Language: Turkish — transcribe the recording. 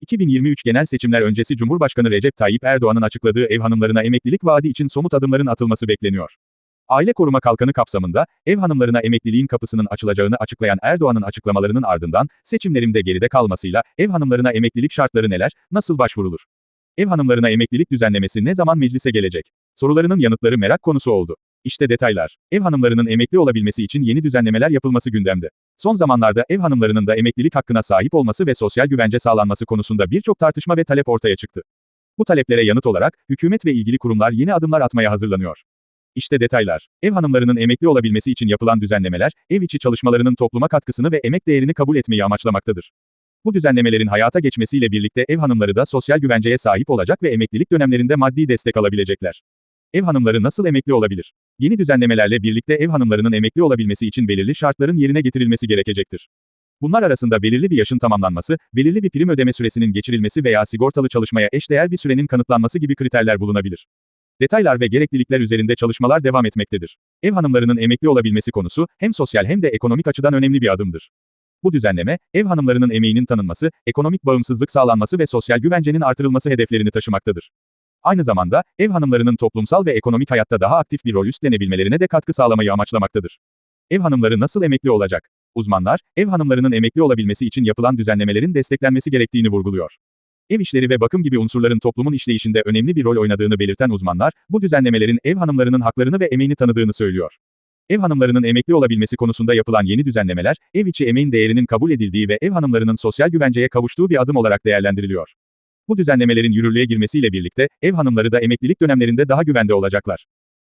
2023 genel seçimler öncesi Cumhurbaşkanı Recep Tayyip Erdoğan'ın açıkladığı ev hanımlarına emeklilik vaadi için somut adımların atılması bekleniyor. Aile Koruma Kalkanı kapsamında, ev hanımlarına emekliliğin kapısının açılacağını açıklayan Erdoğan'ın açıklamalarının ardından, seçimlerimde geride kalmasıyla, ev hanımlarına emeklilik şartları neler, nasıl başvurulur? Ev hanımlarına emeklilik düzenlemesi ne zaman meclise gelecek? Sorularının yanıtları merak konusu oldu. İşte detaylar. Ev hanımlarının emekli olabilmesi için yeni düzenlemeler yapılması gündemde. Son zamanlarda ev hanımlarının da emeklilik hakkına sahip olması ve sosyal güvence sağlanması konusunda birçok tartışma ve talep ortaya çıktı. Bu taleplere yanıt olarak, hükümet ve ilgili kurumlar yeni adımlar atmaya hazırlanıyor. İşte detaylar. Ev hanımlarının emekli olabilmesi için yapılan düzenlemeler, ev içi çalışmalarının topluma katkısını ve emek değerini kabul etmeyi amaçlamaktadır. Bu düzenlemelerin hayata geçmesiyle birlikte ev hanımları da sosyal güvenceye sahip olacak ve emeklilik dönemlerinde maddi destek alabilecekler. Ev hanımları nasıl emekli olabilir? Yeni düzenlemelerle birlikte ev hanımlarının emekli olabilmesi için belirli şartların yerine getirilmesi gerekecektir. Bunlar arasında belirli bir yaşın tamamlanması, belirli bir prim ödeme süresinin geçirilmesi veya sigortalı çalışmaya eşdeğer bir sürenin kanıtlanması gibi kriterler bulunabilir. Detaylar ve gereklilikler üzerinde çalışmalar devam etmektedir. Ev hanımlarının emekli olabilmesi konusu, hem sosyal hem de ekonomik açıdan önemli bir adımdır. Bu düzenleme, ev hanımlarının emeğinin tanınması, ekonomik bağımsızlık sağlanması ve sosyal güvencenin artırılması hedeflerini taşımaktadır. Aynı zamanda, ev hanımlarının toplumsal ve ekonomik hayatta daha aktif bir rol üstlenebilmelerine de katkı sağlamayı amaçlamaktadır. Ev hanımları nasıl emekli olacak? Uzmanlar, ev hanımlarının emekli olabilmesi için yapılan düzenlemelerin desteklenmesi gerektiğini vurguluyor. Ev işleri ve bakım gibi unsurların toplumun işleyişinde önemli bir rol oynadığını belirten uzmanlar, bu düzenlemelerin ev hanımlarının haklarını ve emeğini tanıdığını söylüyor. Ev hanımlarının emekli olabilmesi konusunda yapılan yeni düzenlemeler, ev içi emeğin değerinin kabul edildiği ve ev hanımlarının sosyal güvenceye kavuştuğu bir adım olarak değerlendiriliyor. Bu düzenlemelerin yürürlüğe girmesiyle birlikte, ev hanımları da emeklilik dönemlerinde daha güvende olacaklar.